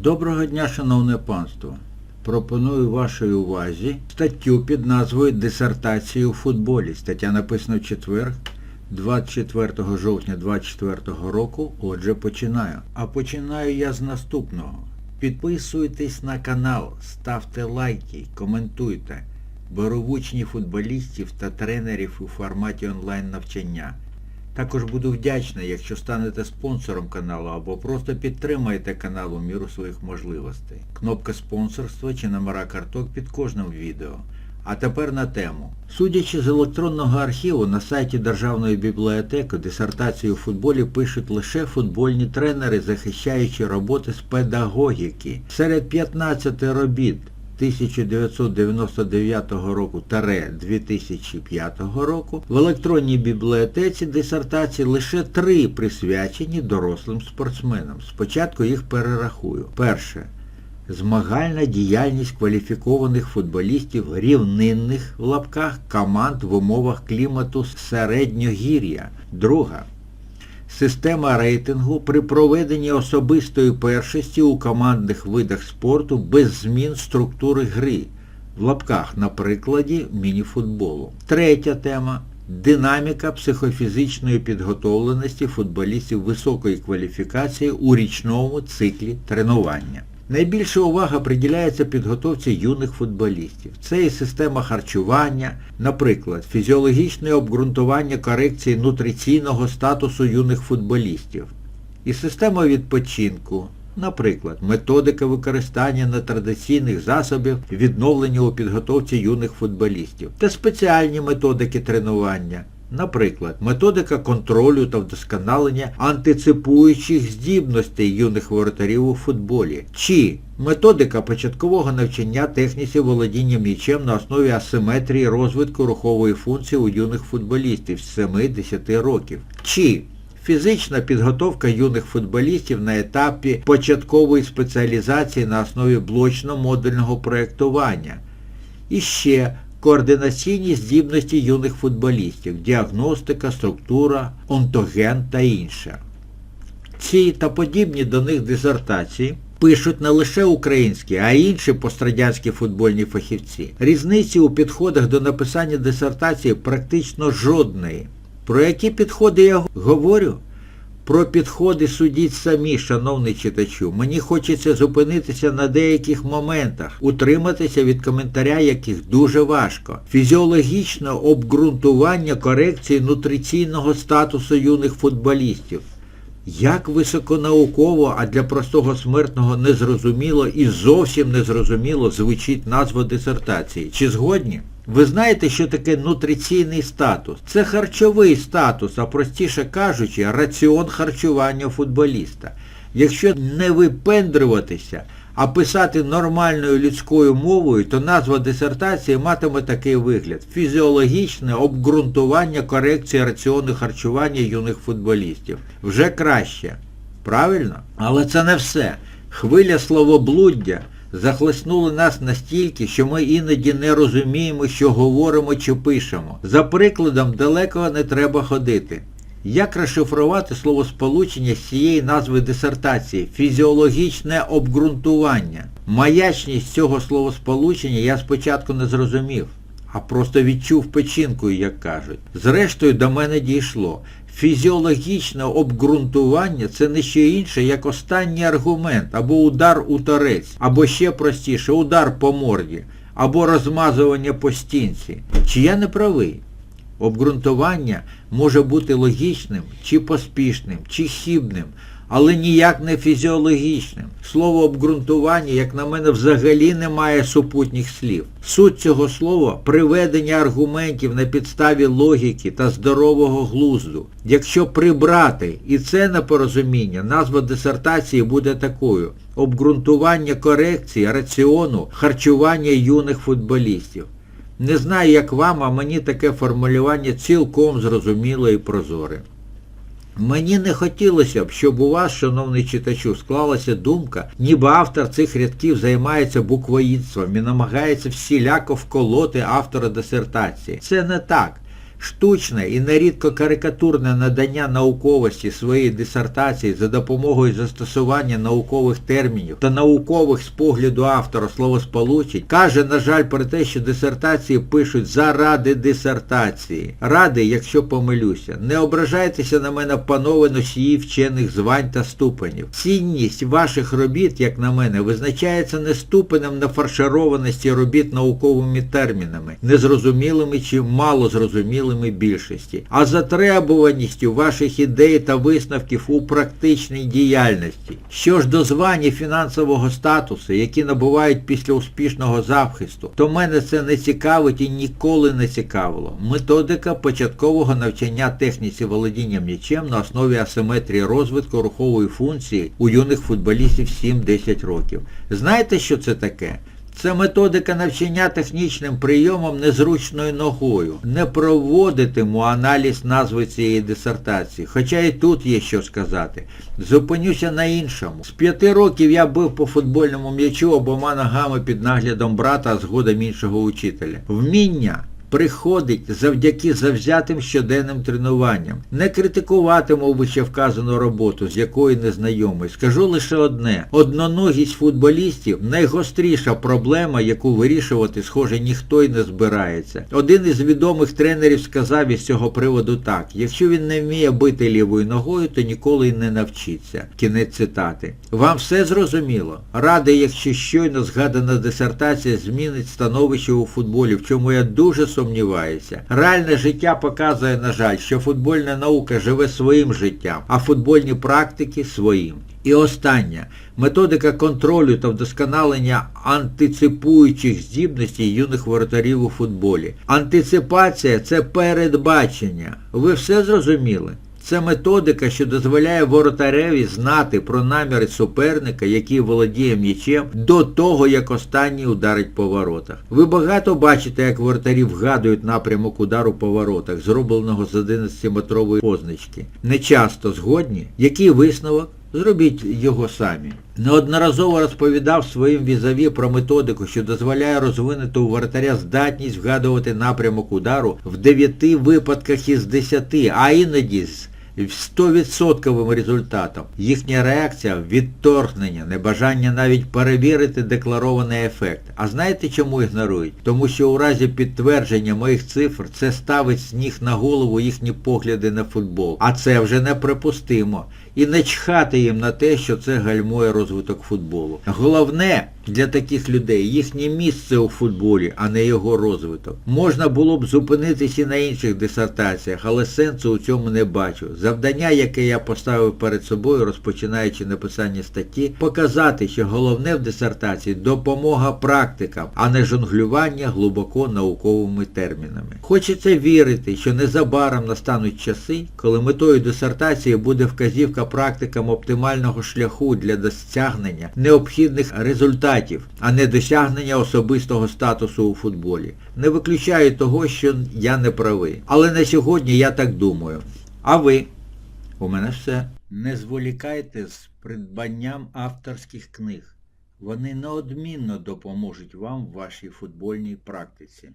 Доброго дня, шановне панство! Пропоную вашій увазі статтю під назвою Дисертації у футболі. Стаття написана в четвер, 24 жовтня 2024 року. Отже, починаю. А починаю я з наступного. Підписуйтесь на канал, ставте лайки, коментуйте. Беру в футболістів та тренерів у форматі онлайн навчання. Також буду вдячний, якщо станете спонсором каналу або просто підтримаєте канал у міру своїх можливостей. Кнопка спонсорства чи номера карток під кожним відео. А тепер на тему. Судячи з електронного архіву, на сайті Державної бібліотеки дисертацію у футболі пишуть лише футбольні тренери, захищаючи роботи з педагогіки. Серед 15 робіт 1999 року таре 2005 року в електронній бібліотеці дисертації лише три присвячені дорослим спортсменам. Спочатку їх перерахую. Перше. Змагальна діяльність кваліфікованих футболістів рівнинних в лапках команд в умовах клімату середньогір'я. Друга. Система рейтингу при проведенні особистої першості у командних видах спорту без змін структури гри. В лапках на прикладі мініфутболу. Третя тема. Динаміка психофізичної підготовленості футболістів високої кваліфікації у річному циклі тренування. Найбільша увага приділяється підготовці юних футболістів. Це і система харчування, наприклад, фізіологічне обґрунтування корекції нутриційного статусу юних футболістів, і система відпочинку, наприклад, методика використання нетрадиційних засобів відновлення у підготовці юних футболістів та спеціальні методики тренування. Наприклад, методика контролю та вдосконалення антиципуючих здібностей юних воротарів у футболі, чи методика початкового навчання техніці володіння м'ячем на основі асиметрії розвитку рухової функції у юних футболістів з 7-10 років, чи фізична підготовка юних футболістів на етапі початкової спеціалізації на основі блочно-модульного проєктування. І ще координаційні здібності юних футболістів, діагностика, структура, онтоген та інше. Ці та подібні до них дисертації пишуть не лише українські, а й інші пострадянські футбольні фахівці. Різниці у підходах до написання дисертації практично жодної. Про які підходи я говорю? Про підходи судіть самі, шановний читачу. Мені хочеться зупинитися на деяких моментах, утриматися від коментаря, яких дуже важко. Фізіологічне обґрунтування корекції нутриційного статусу юних футболістів. Як високонауково, а для простого смертного незрозуміло і зовсім незрозуміло звучить назва дисертації. Чи згодні? Ви знаєте, що таке нутриційний статус? Це харчовий статус, а простіше кажучи, раціон харчування футболіста. Якщо не випендрюватися, а писати нормальною людською мовою, то назва дисертації матиме такий вигляд. Фізіологічне обґрунтування корекції раціону харчування юних футболістів. Вже краще. Правильно? Але це не все. Хвиля словоблуддя захлеснули нас настільки, що ми іноді не розуміємо, що говоримо чи пишемо. За прикладом далеко не треба ходити. Як розшифрувати словосполучення з цієї назви дисертації? Фізіологічне обґрунтування. Маячність цього словосполучення я спочатку не зрозумів, а просто відчув печінкою, як кажуть. Зрештою, до мене дійшло. Фізіологічне обґрунтування це не що інше, як останній аргумент, або удар у торець, або ще простіше, удар по морді, або розмазування по стінці. Чи я не правий? Обґрунтування може бути логічним, чи поспішним, чи хібним, але ніяк не фізіологічним. Слово обґрунтування, як на мене, взагалі не має супутніх слів. Суть цього слова приведення аргументів на підставі логіки та здорового глузду. Якщо прибрати і це непорозуміння, назва дисертації буде такою обґрунтування корекції, раціону, харчування юних футболістів. Не знаю, як вам, а мені таке формулювання цілком зрозуміло і прозоре. Мені не хотілося б, щоб у вас, шановний читачу, склалася думка, ніби автор цих рядків займається буквоїдством і намагається всіляко вколоти автора дисертації. Це не так. Штучне і нерідко карикатурне надання науковості своєї дисертації за допомогою застосування наукових термінів та наукових з погляду автора словосполучень каже, на жаль, про те, що дисертації пишуть заради дисертації. Ради, якщо помилюся. Не ображайтеся на мене, панове носії вчених звань та ступенів. Цінність ваших робіт, як на мене, визначається не ступенем нафаршированості робіт науковими термінами, незрозумілими чи малозрозумілими більшості, а затребуваністю ваших ідей та висновків у практичній діяльності. Що ж до звань і фінансового статусу, які набувають після успішного захисту, то мене це не цікавить і ніколи не цікавило. Методика початкового навчання техніці володіння м'ячем на основі асиметрії розвитку рухової функції у юних футболістів 7-10 років. Знаєте, що це таке? Це методика навчання технічним прийомом незручною ногою. Не проводитиму аналіз назви цієї дисертації, хоча і тут є що сказати. Зупинюся на іншому. З п'яти років я бив по футбольному м'ячу обома ногами під наглядом брата, згодом іншого учителя. Вміння приходить завдяки завзятим щоденним тренуванням. Не критикуватиму вище вказану роботу, з якою не знайомий. Скажу лише одне. Одноногість футболістів найгостріша проблема, яку вирішувати, схоже, ніхто й не збирається. Один із відомих тренерів сказав із цього приводу так, якщо він не вміє бити лівою ногою, то ніколи й не навчиться. Кінець цитати. Вам все зрозуміло? Радий, якщо щойно згадана дисертація змінить становище у футболі, в чому я дуже сумніваюся. Реальне життя показує, на жаль, що футбольна наука живе своїм життям, а футбольні практики своїм. І останнє. Методика контролю та вдосконалення антиципуючих здібностей юних воротарів у футболі. Антиципація це передбачення. Ви все зрозуміли? Це методика, що дозволяє воротареві знати про наміри суперника, який володіє м'ячем, до того, як останній ударить по воротах. Ви багато бачите, як воротарі вгадують напрямок удару по воротах, зробленого з 11-метрової позначки. Не часто згодні. Який висновок? Зробіть його самі. Неодноразово розповідав своїм візаві про методику, що дозволяє розвинути у воротаря здатність вгадувати напрямок удару в 9 випадках із 10, а іноді з 100% результатом. Їхня реакція відторгнення, небажання навіть перевірити декларований ефект. А знаєте чому ігнорують? Тому що у разі підтвердження моїх цифр це ставить з ніг на голову їхні погляди на футбол. А це вже неприпустимо. І не чхати їм на те, що це гальмує розвиток футболу. Головне для таких людей їхнє місце у футболі, а не його розвиток. Можна було б зупинитись і на інших дисертаціях, але сенсу у цьому не бачу. Завдання, яке я поставив перед собою, розпочинаючи написання статті, показати, що головне в дисертації допомога практикам, а не жонглювання глибоко науковими термінами. Хочеться вірити, що незабаром настануть часи, коли метою дисертації буде вказівка практикам оптимального шляху для досягнення необхідних результатів, а не досягнення особистого статусу у футболі. Не виключаю того, що я не правий. Але на сьогодні я так думаю. А ви? У мене все. Не зволікайте з придбанням авторських книг. Вони неодмінно допоможуть вам в вашій футбольній практиці.